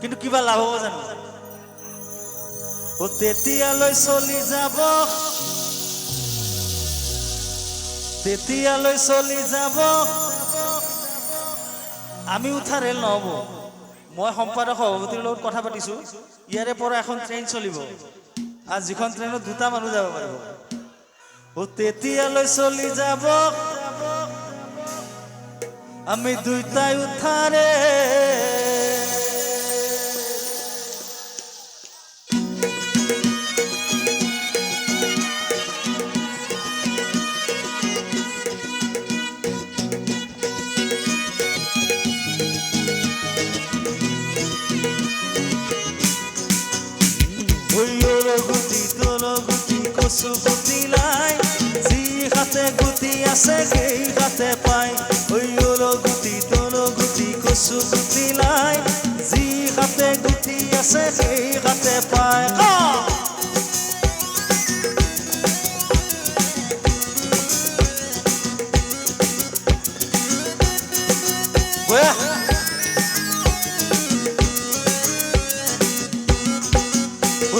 কিন্তু কিবা লাভ হ'ব জানো? তেতিয়ালৈ চলি যাব। তেতিয়ালৈ চলি যাব। আমি উঠা ৰেল নহ'ব। মই সম্পাদক সভাপতিৰ লগত কথা পাতিছোঁ। ইয়াৰে পৰা এখন ট্ৰেইন চলিব। আৰু যিখন ট্ৰেইনত দুটা মানুহ যাব পাৰিব। তেতিয়ালৈ চলি যাব। আমি দুইটাই উঠাৰে ভৈয়ৰ গুটি গুটি, কচু গুটি লাই। যি গুটি আছে, সেই হাতে পায় ভৈয়ৰ গুটি গুটি, কচু গুটি লাই। যি হাতে গুটি আছে, সেই হাতে পায়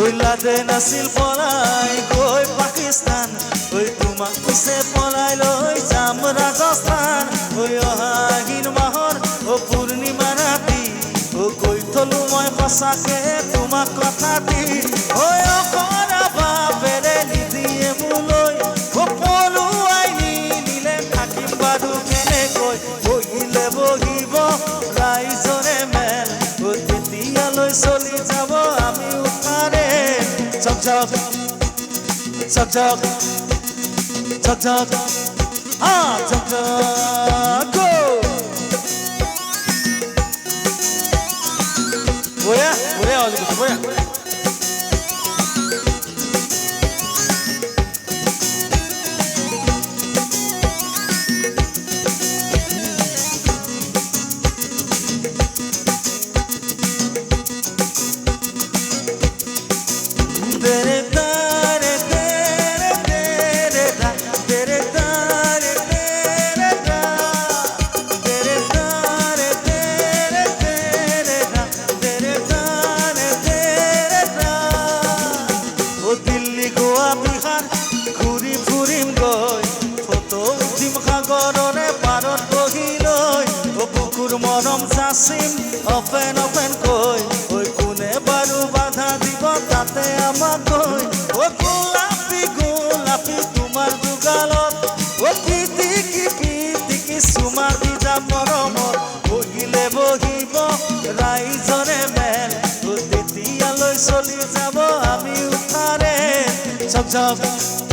ওইলাতে নাছিল পলাই গৈ পাকিস্তান, ওই তোমাক পিছে পলাই লৈ যাম ৰাজস্থান ঐ অহা আহিন মাহৰ অ পূৰ্ণিমা ৰাতি অ কৈ থলো মই সঁচাকে তোমাক কথা দি ঐ অকৰা বাপেৰে নিদিয়ে মোলৈ অ পলুৱাই নিনিলে থাকিম বাৰু কেনেকৈ বহিলে বহিব tug, tug tug, tug tug, ah tug tug, go. 뭐야? 뭐야? 뭐야? চাচিম অপেন অপেন কৈ ঐ কোনে বাৰু বাধা দিব, তাতে আমাক গৈ ও গোলাপী গোলাপী তোমাৰ যোগালত। ও পিটিকি পিটিকি চুমা দি যাম মৰমত বহিলে বহিব ৰাইজৰে মেল। তেতিয়ালৈ চলি যাব, আমি উঠাৰে চক চক।